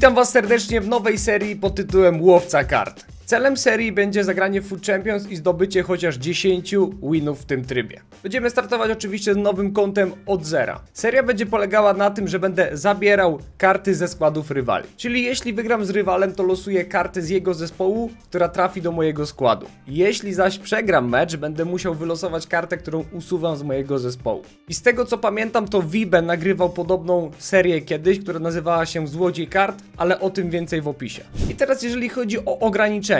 Witam Was serdecznie w nowej serii pod tytułem Łowca Kart. Celem serii będzie zagranie Food Champions i zdobycie chociaż 10 winów w tym trybie. Będziemy startować oczywiście z nowym kontem od zera. Seria będzie polegała na tym, że będę zabierał karty ze składów rywali. Czyli jeśli wygram z rywalem, to losuję kartę z jego zespołu, która trafi do mojego składu. Jeśli zaś przegram mecz, będę musiał wylosować kartę, którą usuwam z mojego zespołu. I z tego co pamiętam, to Vibe nagrywał podobną serię kiedyś, która nazywała się Złodziej Kart, ale o tym więcej w opisie. I teraz jeżeli chodzi o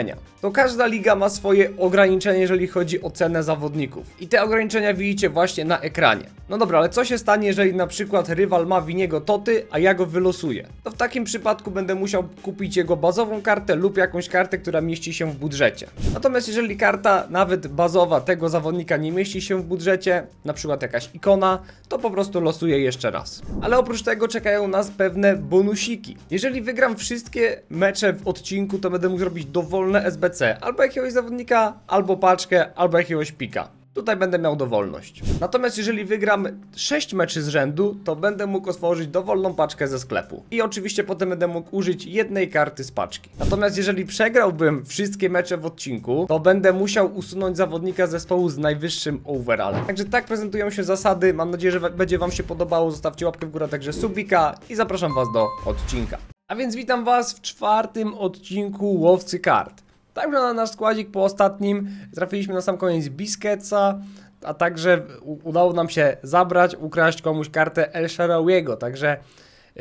ograniczenia, to każda liga ma swoje ograniczenia, jeżeli chodzi o cenę zawodników. I te ograniczenia widzicie właśnie na ekranie. No dobra, ale co się stanie, jeżeli na przykład rywal ma winiego Toty, a ja go wylosuję? To w takim przypadku będę musiał kupić jego bazową kartę lub jakąś kartę, która mieści się w budżecie. Natomiast jeżeli karta nawet bazowa tego zawodnika nie mieści się w budżecie, na przykład jakaś ikona, to po prostu losuję jeszcze raz. Ale oprócz tego czekają nas pewne bonusiki. Jeżeli wygram wszystkie mecze w odcinku, to będę mógł zrobić dowolne SBC, albo jakiegoś zawodnika, albo paczkę, albo jakiegoś pika. Tutaj będę miał dowolność. Natomiast jeżeli wygram 6 meczy z rzędu, to będę mógł otworzyć dowolną paczkę ze sklepu. I oczywiście potem będę mógł użyć jednej karty z paczki. Natomiast jeżeli przegrałbym wszystkie mecze w odcinku, to będę musiał usunąć zawodnika zespołu z najwyższym overallem. Także tak prezentują się zasady. Mam nadzieję, że będzie Wam się podobało. Zostawcie łapkę w górę, także subika i zapraszam Was do odcinka. A więc witam Was w czwartym odcinku Łowcy Kart. Tak wygląda nasz składzik po ostatnim. Trafiliśmy na sam koniec Bisketsa, a także udało nam się zabrać, ukraść komuś kartę El Sharawiego, także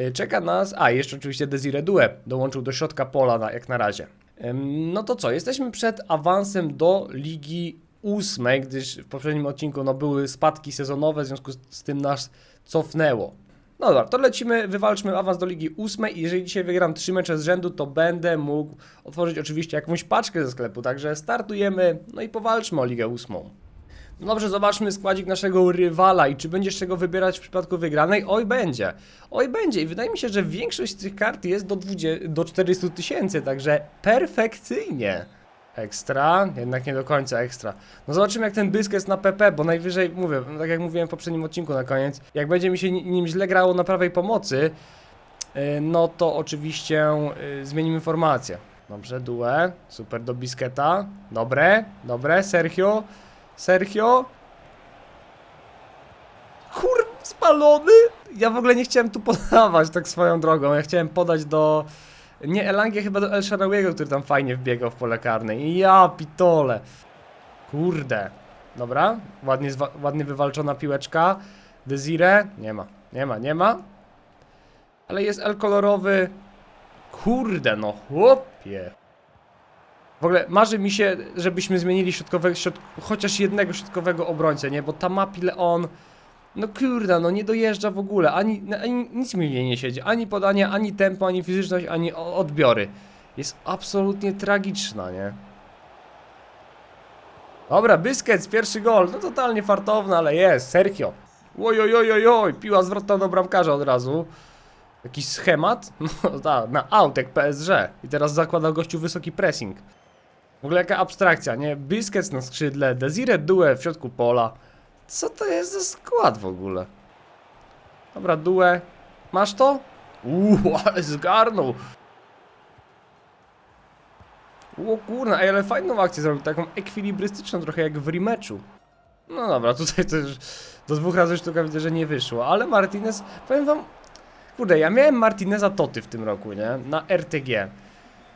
y, czeka nas... A, jeszcze oczywiście Desire Due dołączył do środka pola na, jak na razie. No to co, jesteśmy przed awansem do Ligi Ósmej, gdyż w poprzednim odcinku no, były spadki sezonowe, w związku z tym nas cofnęło. No dobra, to lecimy, wywalczmy awans do Ligi 8 i jeżeli dzisiaj wygram 3 mecze z rzędu, to będę mógł otworzyć oczywiście jakąś paczkę ze sklepu, także startujemy, no i powalczmy o Ligę 8. No dobrze, zobaczmy składzik naszego rywala i czy będzie z czego wybierać w przypadku wygranej? Oj, będzie. Oj, będzie. I wydaje mi się, że większość z tych kart jest do, 20, do 400 tysięcy, także perfekcyjnie. Ekstra, jednak nie do końca ekstra. No zobaczymy jak ten bysk jest na PP, bo najwyżej, mówię, tak jak mówiłem w poprzednim odcinku na koniec, jak będzie mi się ni- nim źle grało na prawej pomocy, yy, no to oczywiście yy, zmienimy formację. Dobrze, Due, super do bisketa, dobre, dobre, Sergio, Sergio. Kur... spalony? Ja w ogóle nie chciałem tu podawać tak swoją drogą, ja chciałem podać do... Nie Elangie, chyba do El Sharawiego, który tam fajnie wbiegał w pole karne. Ja pitole. Kurde. Dobra, ładnie, ładnie wywalczona piłeczka. Desire? Nie ma, nie ma, nie ma. Ale jest El kolorowy. Kurde, no chłopie. W ogóle marzy mi się, żebyśmy zmienili środkowego, środ... chociaż jednego środkowego obrońcę, nie? Bo ta Mapi Leon, no kurde, no nie dojeżdża w ogóle, ani, ani nic mi nie siedzi, ani podanie, ani tempo, ani fizyczność, ani odbiory. Jest absolutnie tragiczna, nie? Dobra, Busquets, pierwszy gol, no totalnie fartowny, ale jest, Sergio. Oj, oj, oj, oj, oj, piła zwrotna do bramkarza od razu. Jakiś schemat? No tak, na aut jak PSG. I teraz zakłada gościu wysoki pressing. W ogóle jaka abstrakcja, nie? Biscuits na skrzydle, Desire Due w środku pola. Co to jest za skład w ogóle? Dobra, Due. Masz to? Uuu, ale zgarnął. O kurna, ej, ale fajną akcję zrobił, taką ekwilibrystyczną, trochę jak w rematchu. No dobra, tutaj też do dwóch razy sztuka widzę, że nie wyszło, ale Martinez, powiem wam, kurde, ja miałem Martineza Toty w tym roku, nie? Na RTG,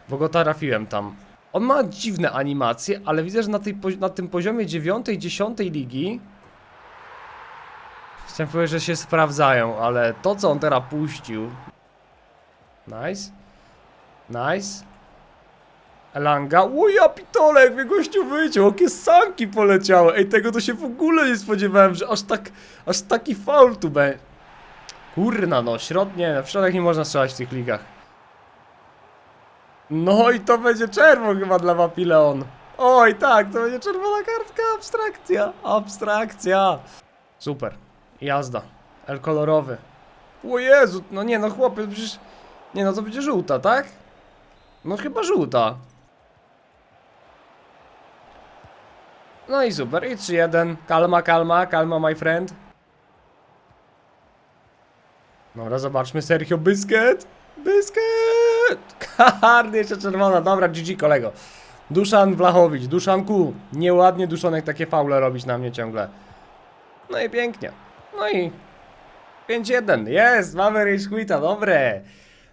bo go trafiłem tam. On ma dziwne animacje, ale widzę, że na, tej, na tym poziomie 9, 10 ligi Chciałem powiedzieć, że się sprawdzają, ale to co on teraz puścił. Nice. Nice. Elanga, o ja pitole, jak mnie gościu wyciął, jakie sanki poleciały. Ej, tego to się w ogóle nie spodziewałem, że aż tak, aż taki faul tu będzie Kurna no, środ, nie, w środek nie można strzelać w tych ligach. No i to będzie czerwon chyba dla Wapileon Oj tak, to będzie czerwona kartka, abstrakcja, abstrakcja. Super, jazda, El kolorowy. O Jezu, no nie no chłopie, przecież Nie no to będzie żółta, tak? No chyba żółta. No i super, i 3-1 Kalma, kalma, kalma my friend. Dobra, zobaczmy Sergio Bysket Bysket Haha, jeszcze czerwona, dobra, GG kolego. Duszan Blachowicz, Duszanku, nieładnie Duszonek takie faule robić na mnie ciągle. No i pięknie. No i 5-1, jest, mamy Rage Quita, dobre.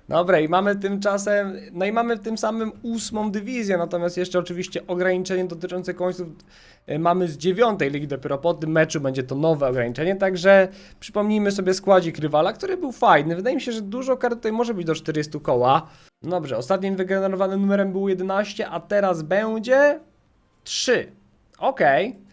Dobre i mamy tymczasem, no i mamy tym samym ósmą dywizję, natomiast jeszcze oczywiście ograniczenie dotyczące końców y, mamy z dziewiątej ligi, dopiero po tym meczu będzie to nowe ograniczenie, także przypomnijmy sobie składzik rywala, który był fajny, wydaje mi się, że dużo kart tutaj może być do 400 koła. Dobrze, ostatnim wygenerowanym numerem był 11, a teraz będzie 3. Okej.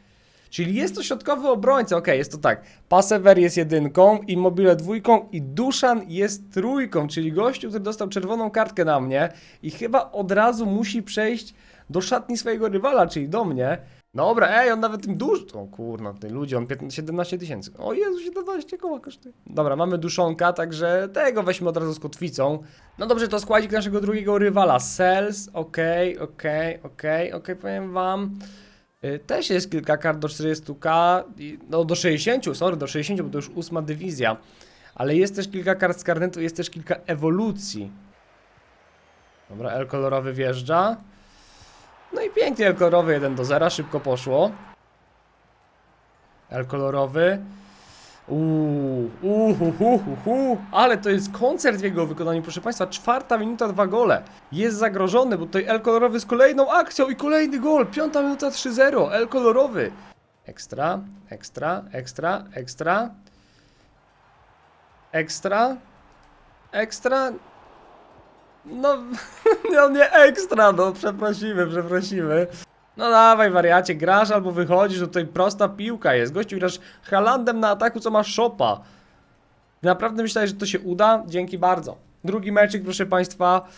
Czyli jest to środkowy obrońca, okej, jest to tak. Passever jest jedynką, Immobile dwójką i Duszan jest trójką, czyli gościu, który dostał czerwoną kartkę na mnie i chyba od razu musi przejść do szatni swojego rywala, czyli do mnie. Dobra, ej, on nawet tym dusz... O kurna, ty ludzie, on 15, 17 tysięcy. O Jezu, 17 koła kosztuje. Dobra, mamy duszonka, także tego weźmy od razu z kotwicą. No dobrze, to składzik naszego drugiego rywala. Sales, okej, okej, okej, okej, powiem wam... Y, Też jest kilka kart do 40k, i- no do 60, sorry, do 60, bo to już ósma dywizja. Ale jest też kilka kart z karnetu, jest też kilka ewolucji. Dobra, L kolorowy wjeżdża. No i pięknie L kolorowy 1 do 0, szybko poszło. L kolorowy. Uuu, uhu, hu, hu, hu. Ale to jest koncert w jego wykonaniu, proszę Państwa. Czwarta minuta, dwa gole. Jest zagrożony, bo tutaj L kolorowy z kolejną akcją i kolejny gol. Piąta minuta 3-0. L kolorowy. Ekstra, ekstra, ekstra, ekstra. Ekstra. Ekstra. No, no nie ekstra, no przeprosimy, przeprosimy. No dawaj wariacie, grasz albo wychodzisz, to tutaj prosta piłka jest. Gościu grasz Halandem na ataku, co ma szopa. Naprawdę myślałeś, że to się uda? Dzięki bardzo. Drugi meczyk, proszę Państwa.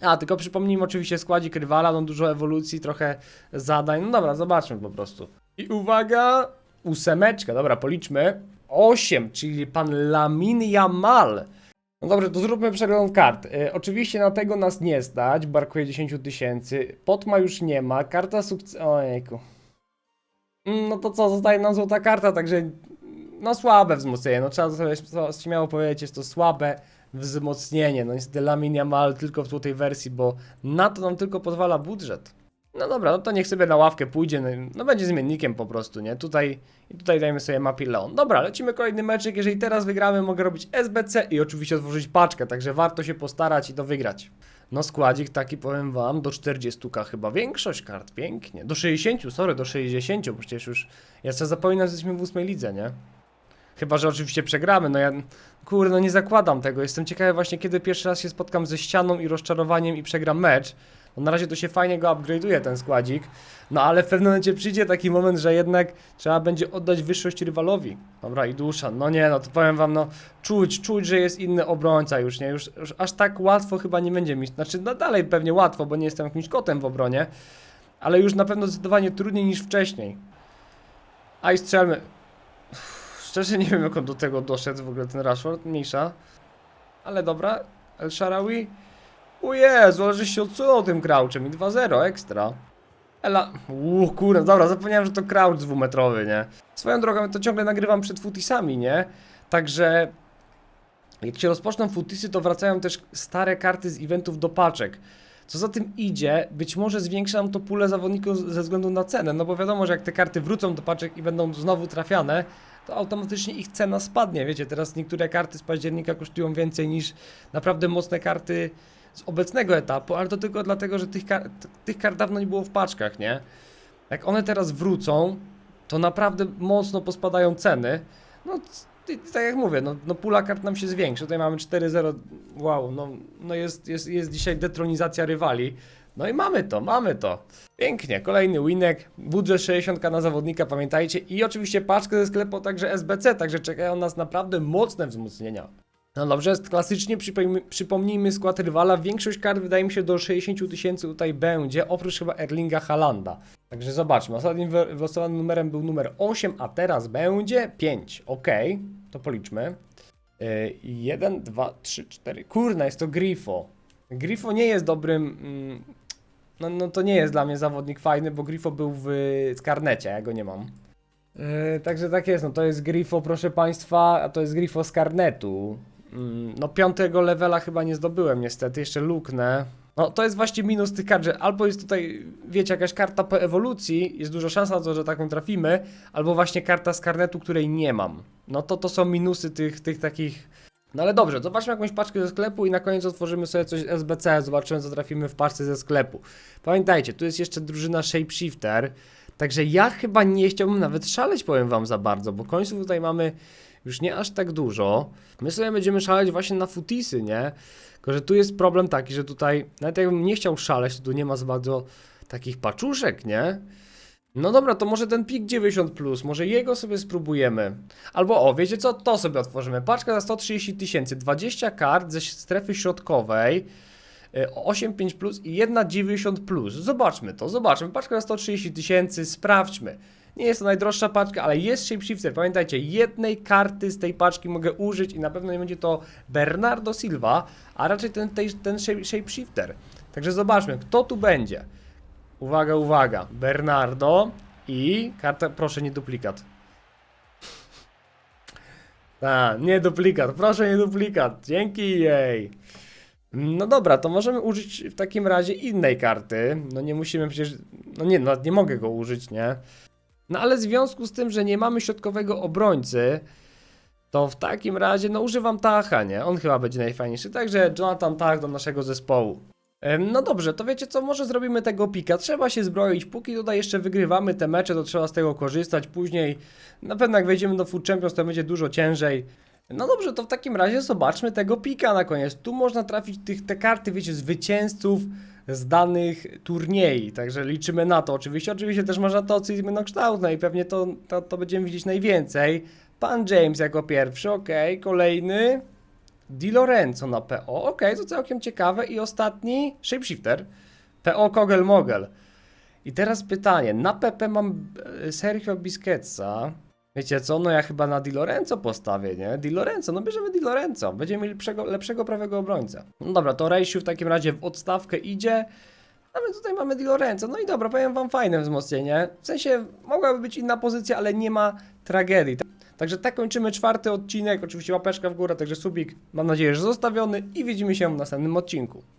A, tylko przypomnijmy oczywiście składzik rywala, no dużo ewolucji, trochę zadań. No dobra, zobaczmy po prostu. I uwaga, ósemeczka, dobra, policzmy. 8, czyli pan Lamin Yamal. No dobrze, to zróbmy przegląd kart. E, oczywiście na tego nas nie stać, brakuje 10 tysięcy. Potma już nie ma, karta sukcesu... Ojejku. Mm, No to co, zostaje nam złota karta, także no słabe wzmocnienie, no trzeba sobie śmiało powiedzieć, jest to słabe wzmocnienie. No niestety Lamin Yamal tylko w złotej wersji, bo na to nam tylko pozwala budżet. No dobra, no to niech sobie na ławkę pójdzie, no, no będzie zmiennikiem po prostu, nie? Tutaj, i tutaj dajmy sobie Mapi Leon. Dobra, lecimy kolejny meczek, jeżeli teraz wygramy, mogę robić SBC i oczywiście otworzyć paczkę, także warto się postarać i to wygrać. No składzik taki powiem wam, do 40k chyba większość kart, pięknie. Do 60, sorry, do 60, bo przecież już, ja sobie zapominam, że jesteśmy w ósmej lidze, nie? Chyba, że oczywiście przegramy, no ja, kurde, no nie zakładam tego, jestem ciekawy właśnie, kiedy pierwszy raz się spotkam ze ścianą i rozczarowaniem i przegram mecz. Bo na razie to się fajnie go upgrade'uje ten składzik, no ale w pewnym momencie przyjdzie taki moment, że jednak trzeba będzie oddać wyższość rywalowi. Dobra, i dusza, no nie, no to powiem wam, no czuć, czuć, że jest inny obrońca już, nie, już, już aż tak łatwo chyba nie będzie mi, znaczy no dalej pewnie łatwo, bo nie jestem jakimś kotem w obronie, ale już na pewno zdecydowanie trudniej niż wcześniej. A i strzelmy. Szczerze nie wiem jak on do tego doszedł w ogóle ten Rashford, mniejsza. Ale dobra, El Sharawi. O Jezu, ale żeś się odsunął tym crouchem i 2-0, ekstra. Ela, uuu, kurde, dobra, zapomniałem, że to crouch dwumetrowy, nie? Swoją drogą, to ciągle nagrywam przed futisami, nie? Także jak się rozpoczną futisy, to wracają też stare karty z eventów do paczek. Co za tym idzie, być może zwiększa nam to pulę zawodników ze względu na cenę, no bo wiadomo, że jak te karty wrócą do paczek i będą znowu trafiane, to automatycznie ich cena spadnie. Wiecie, teraz niektóre karty z października kosztują więcej niż naprawdę mocne karty z obecnego etapu, ale to tylko dlatego, że tych, kar tych kart dawno nie było w paczkach, nie? Jak one teraz wrócą, to naprawdę mocno pospadają ceny. No, tak jak mówię, no, no pula kart nam się zwiększy. Tutaj mamy 4-0. Wow, no, no jest, jest, jest dzisiaj detronizacja rywali. No i mamy to, mamy to. Pięknie, kolejny winek, budżet 60 na zawodnika, pamiętajcie. I oczywiście paczkę ze sklepu, także SBC, także czekają nas naprawdę mocne wzmocnienia. No dobrze, klasycznie przypomnijmy, skład rywala. Większość kart wydaje mi się do 60 tysięcy tutaj będzie, oprócz chyba Erlinga Halanda. Także zobaczmy, ostatnim wy- wylosowanym numerem był numer 8, a teraz będzie 5. Ok, to policzmy. 1, 2, 3, 4. Kurna, jest to Grifo. Grifo nie jest dobrym. mm, No, no to nie jest dla mnie zawodnik fajny, bo Grifo był w karnecie, ja go nie mam. Yy, także tak jest, no to jest Grifo, proszę Państwa, a to jest Grifo z karnetu. Mm, no piątego levela chyba nie zdobyłem niestety, jeszcze luknę. No to jest właśnie minus tych kart, że albo jest tutaj, wiecie, jakaś karta po ewolucji, jest dużo szans na to, że taką trafimy, albo właśnie karta z karnetu, której nie mam. No to to są minusy tych, tych takich... No ale dobrze, zobaczmy jakąś paczkę ze sklepu i na koniec otworzymy sobie coś z SBC, zobaczymy co trafimy w paczce ze sklepu. Pamiętajcie, tu jest jeszcze drużyna Shapeshifter, także ja chyba nie chciałbym nawet szaleć, powiem wam za bardzo, bo końców tutaj mamy już nie aż tak dużo. My sobie będziemy szaleć właśnie na futisy, nie? Tylko, że tu jest problem taki, że tutaj, nawet jakbym nie chciał szaleć, to tu nie ma za bardzo takich paczuszek, nie? No dobra, to może ten pik 90, plus, może jego sobie spróbujemy. Albo o, wiecie co? To sobie otworzymy. Paczka za 130 tysięcy, 20 kart ze strefy środkowej. y, 8,5 plus i jedna 90 plus. Zobaczmy to, zobaczmy. Paczka za 130 tysięcy, sprawdźmy. Nie jest to najdroższa paczka, ale jest shapeshifter. Pamiętajcie, jednej karty z tej paczki mogę użyć i na pewno nie będzie to Bernardo Silva, a raczej ten, ten shape- shapeshifter. Także zobaczmy, kto tu będzie. Uwaga, uwaga. Bernardo i karta, proszę nie duplikat. A, nie duplikat, proszę nie duplikat. Dzięki jej. No dobra, to możemy użyć w takim razie innej karty. No nie musimy przecież. No nie, no nie mogę go użyć, nie? No ale w związku z tym, że nie mamy środkowego obrońcy, to w takim razie, no używam Tacha, nie? On chyba będzie najfajniejszy. Także Jonathan Tach do naszego zespołu. No dobrze, to wiecie co, może zrobimy tego pika. Trzeba się zbroić, póki tutaj jeszcze wygrywamy te mecze, to trzeba z tego korzystać. Później, na pewno jak wejdziemy do Food Champions, to będzie dużo ciężej. No dobrze, to w takim razie zobaczmy tego pika na koniec. Tu można trafić tych, te karty, wiecie, zwycięzców z danych turniej, także liczymy na to. Oczywiście, oczywiście też można to kształt, no i pewnie to, to, to będziemy widzieć najwięcej. Pan James jako pierwszy, ok, kolejny. Di Lorenzo na PO, ok, to całkiem ciekawe. I ostatni, Shapeshifter, PO Kogel Mogel. I teraz pytanie, na PP mam e, Sergio Biscuitsa. Wiecie co, no ja chyba na Di Lorenzo postawię, nie? Di Lorenzo, no bierzemy Di Lorenzo, będziemy mieli lepszego, lepszego prawego obrońcę. No dobra, to Rejsiu w takim razie w odstawkę idzie. A my tutaj mamy Di Lorenzo, no i dobra, powiem wam fajne wzmocnienie. W sensie mogłaby być inna pozycja, ale nie ma tragedii. Także tak kończymy czwarty odcinek. Oczywiście łapeczka w górę, także subik mam nadzieję, że zostawiony i widzimy się w następnym odcinku.